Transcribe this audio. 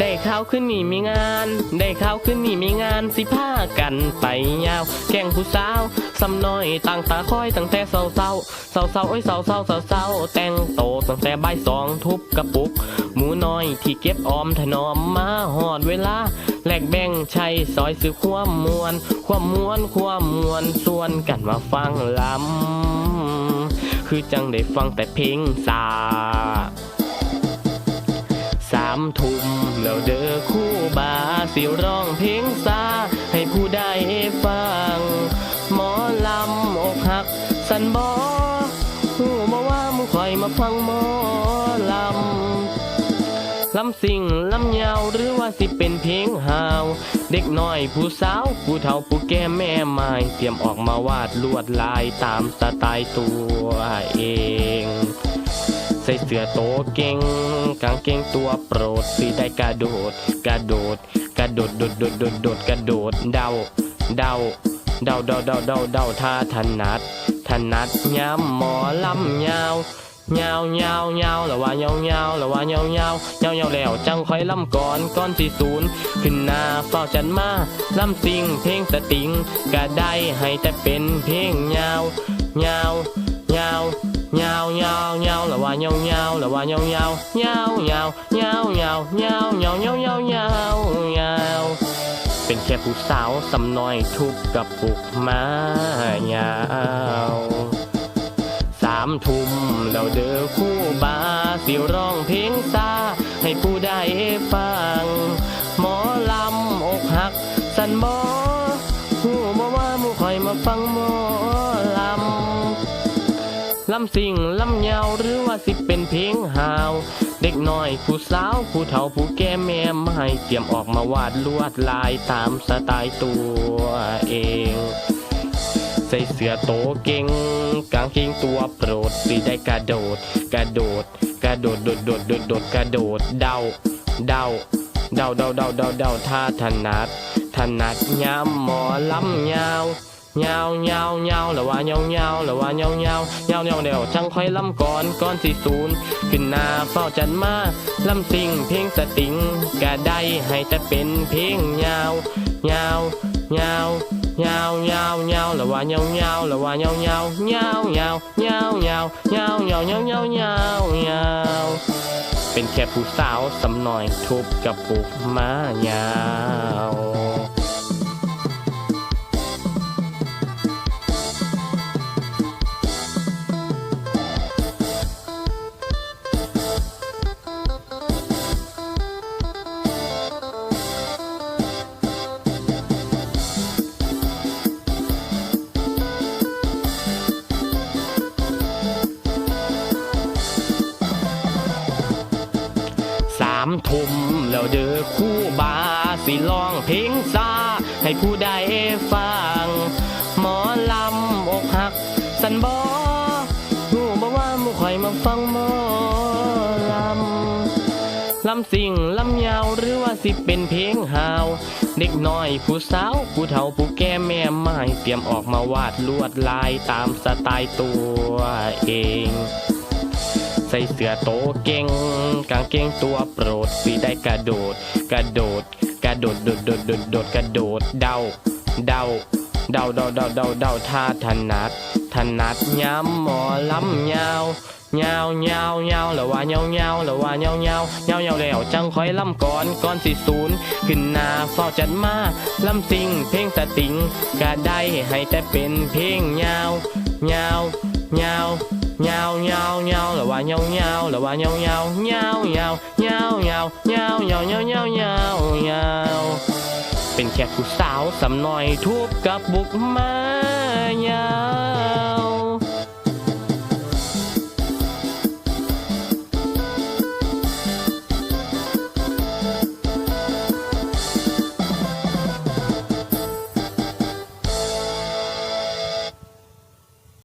ได้ข่าวขึ้นนี่มีงาน ได้ข่าวขึ้นนี่มีงานสิพากันไปยาวแก่งผู้สาวสำน้อยต่างตาคอยตั้งแต่เศร้าเศร้าเศร้าเศร้าโอ้ยเศร้าเศร้าเศร้าเศร้าแต่งโตตั้งแต่ใบสองทุบกระปุก หมูน้อยที่เก็บออมถนอมมาหอดเวลาแลกแบ่งใช้ซอยซื้อความมวลความมวลความมวลส่วนกันมาฟังลำคือจังได้ฟังแต่เพลงสาส ร้องเพลงซาให้ผู้ใดฟัง หมอลำอกหัก สันบอหูมาว่ามึงคอยมาฟังหมอลำลำสิ่งลำยาวหรือว่าสิเป็นเพลงหาว เด็กน้อยผู้สาวผู้เฒ่าผู้แก่แม่ไม้เตรียมออกมาวาดลวดลายตามสไตล์ตัวเองใส่เสื้อโตเก่ง กางเกงตัวโปรดสีได้กระโดด กระโดด กระโดดโดดโดดโดดโดดกระโดดเดาเดาเดาเดาเดาเดาเดาท่าถนัดถนัดย้ำหมอลำยาวยาวยาวยาวแล้วว่ายาวยาวแล้วว่ายาวยาวยาวยาแล้วจังค่อยลำก่อนก่อนที่ศูนย์ขึ้นหน้าเฝ้าจันมาลำซิงเพลงสติงก็ได้ให้แต่เป็นเพลงยาวยาวยาวยาวยา ว่าเงาเงาแล้วว่ายาเงาเงาเงาเงาเงาเงาเงาเงาเงาเงาเงาเป็นแค่ผู้สาวสำน้อยทุบกับปุกมาเงาสามทุ่มเราเด้อคู่บาสิร้องเพลงสาำลำสิ่งลำยาวหรือว่าสิเป็นเพลงหาว เด็กน้อยผู้สาวผู้เฒ่าผู้แก่แม่ไม่เตรียมออกมาวาดลวดลายตามสไตล์ตัวเอง ใส่เสื้อโตเก่งกางเกงตัวโปรดสีได้กระโดด กระโดด กระโดดโดดโดดโดดโดดกระโดดเดาเดาเดาเดาเดาเดาเดาท่าถนัดถนัดย้ำหมอลำยาว ยาวยาวยาวแล้วว่ายาวยาวแล้วว่ายาวยาวยาวยาเดียวจังค่อยลำก่อนก่อนสี่ศูนย์ขึ้นหน้าเฝ้าจันมาลำซิงเพลงสติงก็ได้ให้แต่เป็นเพลงยาวยาวยาวยาวยาวยาวแล้วว่ายาวยาวแล้วว่ายาวยาวยาวยาวยาวยาวยาวยาวยาวยาวยาวยาเป็นแค่ผู้สาวสำหน่อยทุบกับปุกมายาามทุ่มแล้วเด้อคู่บาสิร้องเพลงซาให้ผู้ใดฟัง หมอลำอกหัก สันบอหูบอกว่ามูข่อยมาฟังหมอลำลำสิ่งลำยาวหรือว่าสิเป็นเพลงหาว เด็กน้อยผู้สาวผู้เฒ่าผู้แก่แม่ไม้เตรียมออกมาวาดลวดลายตามสไตล์ตัวเอง ใส่เสื้อโตเก่ง กางเกงตัวโปรดสีได้กระโดด กระโดด กระโดดโดดโดดโดดโดดกระโดดเดาเดาเดาเดาเดาเดาเดาท่าถนัดถนัดย้ำหมอลำยาวยาวยาวยาวแล้วว่ายาวยาวแล้วว่ายาวยาวยาวยาวแล้วจังคอยลำก่อนก่อนสิศูนย์ขึ้นนาเฝ้าจัดมาลำซิงเพลงสติงก็ได้ให้แต่เป็นเพลงยาวยาวยาวยา วยาวยาวแล้วว่ายาวยาวแล้วว่ายาวยาวยาวยาวยาวยาวยาวยาวยาวยาวยาวยาวเป็นแค่ผู้สาวสำน้อยทุบกับบุกมายาว